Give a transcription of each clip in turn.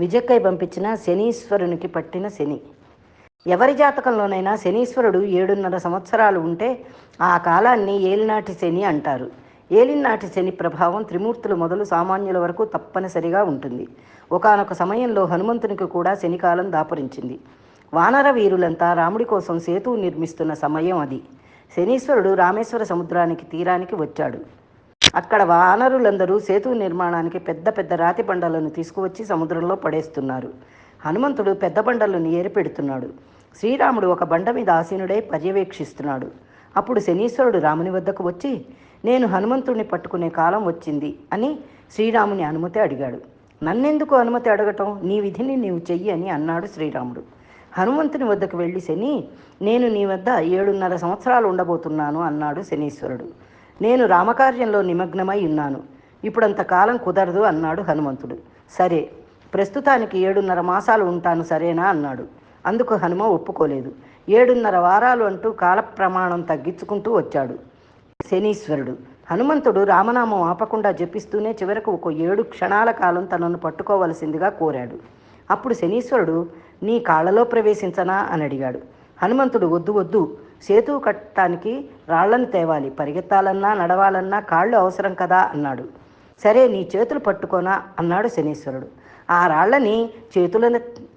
విజక్కై పంపించిన శనీశ్వరునికి పట్టిన శని. ఎవరి జాతకంలోనైనా శనీశ్వరుడు ఏడున్నర సంవత్సరాలు ఉంటే ఆ కాలాన్ని ఏలినాటి శని అంటారు. ఏలినాటి శని ప్రభావం త్రిమూర్తులు మొదలు సామాన్యుల వరకు తప్పనిసరిగా ఉంటుంది. ఒకానొక సమయంలో హనుమంతునికి కూడా శనికాలం దాపరించింది. వానర వీరులంతా రాముడి కోసం సేతువు నిర్మిస్తున్న సమయం అది. శనీశ్వరుడు రామేశ్వర సముద్రానికి తీరానికి వచ్చాడు. అక్కడ వానరులందరూ సేతు నిర్మాణానికి పెద్ద పెద్ద రాతి బండలను తీసుకువచ్చి సముద్రంలో పడేస్తున్నారు. హనుమంతుడు పెద్ద బండలను ఏరిపెడుతున్నాడు. శ్రీరాముడు ఒక బండ మీద ఆసీనుడై పర్యవేక్షిస్తున్నాడు. అప్పుడు శనీశ్వరుడు రాముని వద్దకు వచ్చి నేను హనుమంతుడిని పట్టుకునే కాలం వచ్చింది అని శ్రీరాముని అనుమతి అడిగాడు. నన్నెందుకు అనుమతి అడగటం? నీ విధిని నీవు చెయ్యి అని అన్నాడు శ్రీరాముడు. హనుమంతుని వద్దకు వెళ్ళి శని నేను నీ వద్ద ఏడున్నర సంవత్సరాలు ఉండబోతున్నాను అన్నాడు శనీశ్వరుడు. నేను రామకార్యంలో నిమగ్నమై ఉన్నాను. ఇప్పుడంత కాలం కుదరదు అన్నాడు హనుమంతుడు. సరే ప్రస్తుతానికి ఏడున్నర మాసాలు ఉంటాను సరేనా అన్నాడు. అందుకు హనుమ ఒప్పుకోలేదు. ఏడున్నర వారాలు అంటూ కాల ప్రమాణం తగ్గించుకుంటూ వచ్చాడు. శనీశ్వరుడు హనుమంతుడు రామనామం ఆపకుండా జపిస్తూనే చివరకు ఒక ఏడు క్షణాల కాలం తనను పట్టుకోవలసిందిగా కోరాడు. అప్పుడు శనీశ్వరుడు నీ కాళ్ళలో ప్రవేశించనా? అని అడిగాడు. హనుమంతుడు వద్దు వద్దు. సేతు కట్టడానికి రాళ్ళను తేవాలి పరిగెత్తాలన్నా నడవాలన్నా కాళ్ళు అవసరం కదా అన్నాడు. సరే నీ చేతులు పట్టుకోనా అన్నాడు శనీశ్వరుడు. ఆ రాళ్ళని చేతుల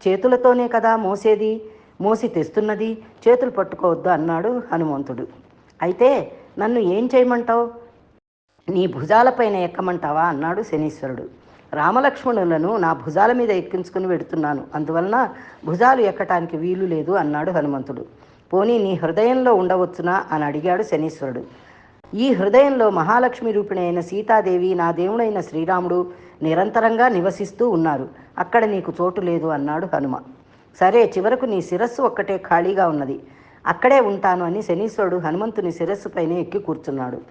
చేతులతోనే కదా మోసేది? మోసి తెస్తున్నది? చేతులు పట్టుకోవద్దు అన్నాడు హనుమంతుడు. అయితే నన్ను ఏం చేయమంటావు? నీ భుజాలపైన ఎక్కమంటావా అన్నాడు శనీశ్వరుడు. రామలక్ష్మణులను నా భుజాల మీద ఎక్కించుకుని పెడుతున్నాను అందువలన భుజాలు ఎక్కటానికి వీలు లేదు అన్నాడు హనుమంతుడు. పోనీ నీ హృదయంలో ఉండవచ్చునా అని అడిగాడు శనీశ్వరుడు. ఈ హృదయంలో మహాలక్ష్మి రూపిణి అయిన సీతాదేవి నా దేవుడైన శ్రీరాముడు నిరంతరంగా నివసిస్తూ ఉన్నారు. అక్కడ నీకు చోటు లేదు అన్నాడు హనుమ. సరే చివరకు నీ శిరస్సు ఒక్కటే ఖాళీగా ఉన్నది. అక్కడే ఉంటాను అని శనీశ్వరుడు హనుమంతుని శిరస్సుపైనే ఎక్కి కూర్చున్నాడు.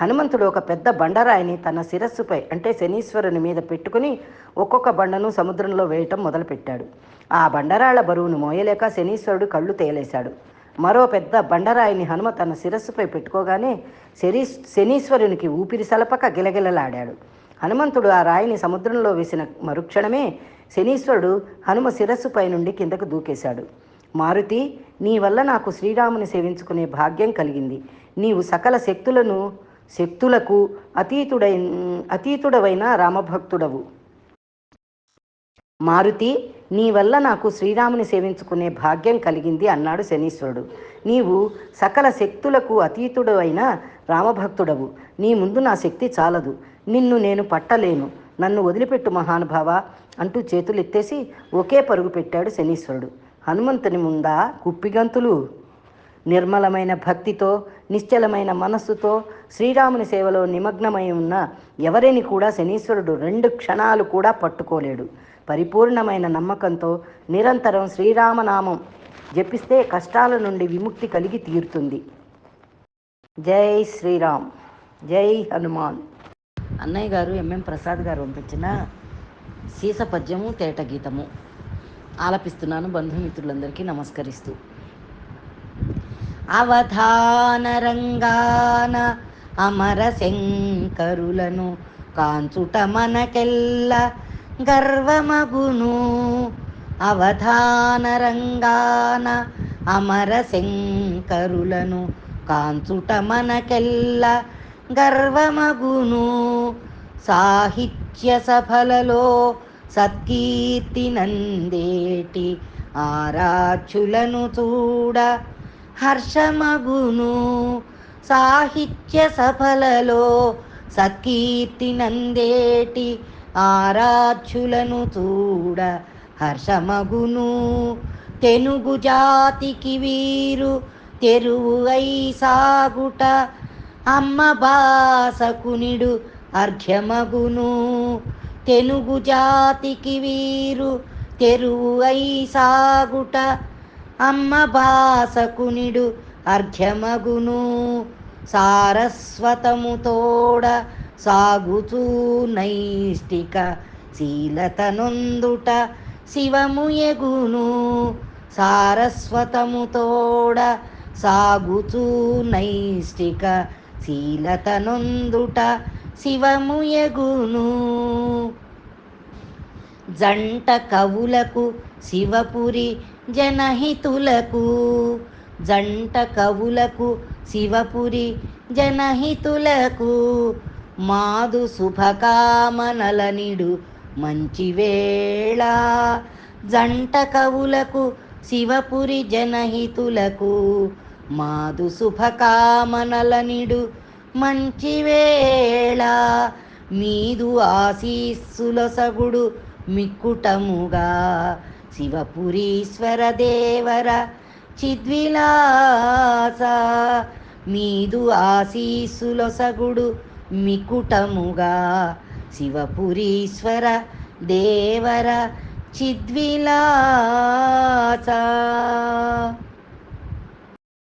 హనుమంతుడు ఒక పెద్ద బండరాయిని తన శిరస్సుపై అంటే శనీశ్వరుని మీద పెట్టుకుని ఒక్కొక్క బండను సముద్రంలో వేయటం మొదలుపెట్టాడు. ఆ బండరాళ్ళ బరువును మోయలేక శనీశ్వరుడు కళ్ళు తేలేశాడు. మరో పెద్ద బండరాయిని హనుమ తన శిరస్సుపై పెట్టుకోగానే శరీ శనీశ్వరునికి ఊపిరి సలపక గిలగిలలాడాడు. హనుమంతుడు ఆ రాయిని సముద్రంలో వేసిన మరుక్షణమే శనీశ్వరుడు హనుమ శిరస్సుపై నుండి కిందకు దూకేశాడు. మారుతి నీ వల్ల నాకు శ్రీరాముని సేవించుకునే భాగ్యం కలిగింది. నీవు సకల శక్తులను శక్తులకు అతీతుడై అతీతుడవైన రామభక్తుడవు. మారుతి నీ వల్ల నాకు శ్రీరాముని సేవించుకునే భాగ్యం కలిగింది అన్నాడు శనీశ్వరుడు. నీవు సకల శక్తులకు అతీతుడు అయిన రామభక్తుడవు. నీ ముందు నా శక్తి చాలదు. నిన్ను నేను పట్టలేను. నన్ను వదిలిపెట్టు మహానుభావ అంటూ చేతులెత్తేసి ఒకే పరుగు పెట్టాడు శనీశ్వరుడు. హనుమంతుని ముందా కుప్పిగంతులు. నిర్మలమైన భక్తితో నిశ్చలమైన మనస్సుతో శ్రీరాముని సేవలో నిమగ్నమై ఉన్న ఎవరిని కూడా శనీశ్వరుడు రెండు క్షణాలు కూడా పట్టుకోలేడు. పరిపూర్ణమైన నమ్మకంతో నిరంతరం శ్రీరామనామం జపిస్తే కష్టాల నుండి విముక్తి కలిగి తీరుతుంది. జై శ్రీరామ్. జై హనుమాన్. అన్నయ్య గారు ఎంఎం ప్రసాద్ గారు పంపించిన సీస పద్యము తేట గీతము ఆలపిస్తున్నాను. బంధుమిత్రులందరికీ నమస్కరిస్తూ. అవధాన రంగాన అమర శంకరులను కాంచుట మనకెల్ల గర్వమగును. అవధాన రంగాన అమర శంకరులను కాంచుట మనకెల్ల గర్వమగును. సాహిత్య సఫలలో సత్కీర్తి నందేటి ఆరాచులను చూడ హర్షమగును. సాహిత్య సఫలలో సత్కీర్తి నందేటి ఆరాధ్యులను చూడ హర్షమగును. తెనుగు జాతికి వీరు తెరువు అయి సాగుట అమ్మ బాసకునిడు అర్ఘ్యమగును. తెనుగు జాతికి వీరు తెరువు అయి సాగుట అమ్మ బాసకునిడు అర్ఘ్యమగును. సారస్వతముతోడ సాగుచూ నైష్టిక శీలతనుందుట శివము ఎగును. సారస్వతముతోడ సాగుచూ నైష్టిక శీలతనుందుట శివము ఎగును. జంట కవులకు శివపురి జనహితులకు జంట కవులకు శివపురి జనహితులకు మాదు శుభకామనలనిడు మంచివేళ. మంచి వేళ జంట కవులకు శివపురి జనహితులకు మాదు శుభకామనలనిడు మంచివేళ. మంచి వేళ మీదు ఆశీస్సుల సగుడు మిక్కుటముగా. శివపురీశ్వర దేవర చిద్విలాస మీదు ఆశీస్సుల సగుడు మికుటముగా శివపురీశ్వర దేవర చిద్విలాస.